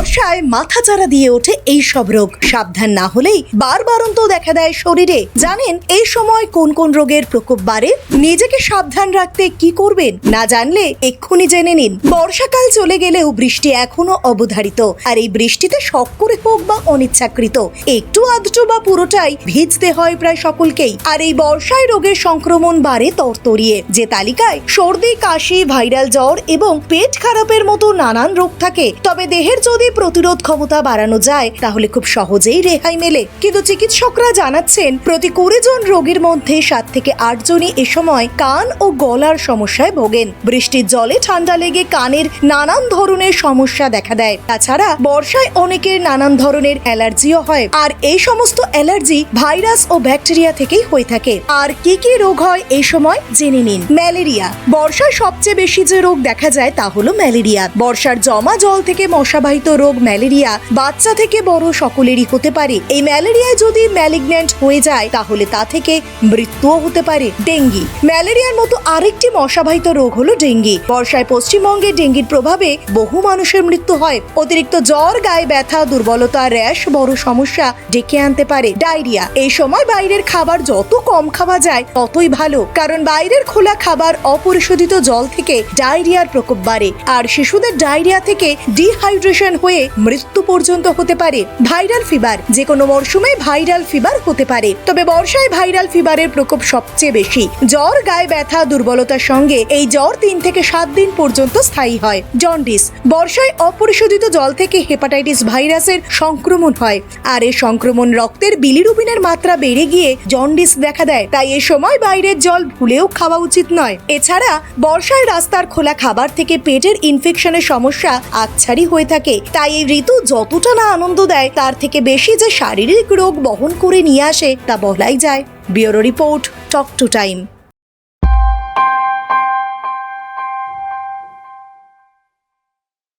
বর্ষায় মাথাচাড়া দিয়ে ওঠে এই সব রোগ। সাবধান না হলেই বারবারন্ত দেখা দেয় শরীরে। জানেন, এই সময় কোন কোন রোগের প্রকোপ বাড়ে? নিজেকে সাবধান রাখতে কি করবেন? না জানলে এক্ষুনি জেনে নিন। বর্ষাকাল চলে গেলেও বৃষ্টি এখনও অবধারিত। আর এই বৃষ্টিতে শখ করে হোক বা অনিচ্ছাকৃত, একটু আধটু বা পুরোটাই ভিজতে হয় প্রায় সকলকেই। আর এই বর্ষায় রোগের সংক্রমণ বাড়ে তরতরিয়ে। যে তালিকায় সর্দি, কাশি, ভাইরাল জ্বর এবং পেট খারাপের মতো নানান রোগ থাকে, তবে দেহের যদি প্রতিরোধ ক্ষমতা বাড়ানো যায়, তাহলে খুব সহজেই রেহাই মেলে। কিন্তু চিকিৎসকরা জানাচ্ছেন, প্রতি কুড়ি জন রোগীর মধ্যে সাত থেকে আট জনই এ সময় কান ও গলার সমস্যায় ভোগেন। বৃষ্টির জলে ঠান্ডা লেগে কানের নানান ধরনের সমস্যা দেখা দেয়। তাছাড়া বর্ষায় অনেকের নানান ধরনের অ্যালার্জিও হয়। আর এই সমস্ত অ্যালার্জি ভাইরাস ও ব্যাকটেরিয়া থেকেই হয়ে থাকে। আর কি কি রোগ হয় এই সময় জেনে নিন। ম্যালেরিয়া। বর্ষায় সবচেয়ে বেশি যে রোগ দেখা যায় তা হলো ম্যালেরিয়া। বর্ষার জমা জল থেকে মশাবাহিত রোগ ম্যালেরিয়া বাচ্চা থেকে বড় সকলেরই হতে পারে। এই ম্যালেরিয়ায় যদি ম্যালিগন্যান্ট হয়ে যায়, তাহলে তা থেকে মৃত্যুও হতে পারে ডেঙ্গি। ম্যালেরিয়ার মতো আরেকটি মশাবাহিত রোগ হলো ডেঙ্গি। বর্ষায় পশ্চিমবঙ্গে ডেঙ্গির প্রভাবে বহু মানুষের মৃত্যু হয়। অতিরিক্ত জ্বর, গায়ে ব্যথা, দুর্বলতা, র্যাশ, বড় সমস্যা ডেকে আনতে পারে ডায়রিয়া। এই সময় বাইরের খাবার যত কম খাওয়া যায়, ততই ভালো। কারণ বাইরের খোলা খাবার অপরিশোধিত জল থেকে ডায়রিয়ার প্রকোপ বাড়ে। আর শিশুদের ডায়রিয়া থেকে ডিহাইড্রেশন হয়ে মৃত্যু পর্যন্ত হতে পারে। ভাইরাল ফিভার যে কোনো মরশুমে ভাইরাল ফিভার হতে পারে। তবে বর্ষায় ভাইরাল ফিভারের প্রকোপ সবচেয়ে বেশি। জ্বর, গায়ে ব্যথা, দুর্বলতার সঙ্গে এই জ্বর তিন থেকে সাত দিন পর্যন্ত স্থায়ী হয়। জন্ডিস, বর্ষায় অপরিশোধিত জল থেকে হেপাটাইটিস ভাইরাসের সংক্রমণ হয়। আর এই সংক্রমণ রক্তের বিলিরুবিনের মাত্রা বেড়ে গিয়ে জন্ডিস দেখা দেয়। তাই এ সময় বাইরের জল ভুলেও খাওয়া উচিত নয়। এছাড়া বর্ষায় রাস্তার খোলা খাবার থেকে পেটের ইনফেকশনের সমস্যা আচ্ছারি হয়ে থাকে। তাই এই ঋতু যতটা না আনন্দ দেয়, তার থেকে বেশি যে শারীরিক রোগ বহন করে নিয়ে আসে তা বলাই যায়। Bureau report talk to time.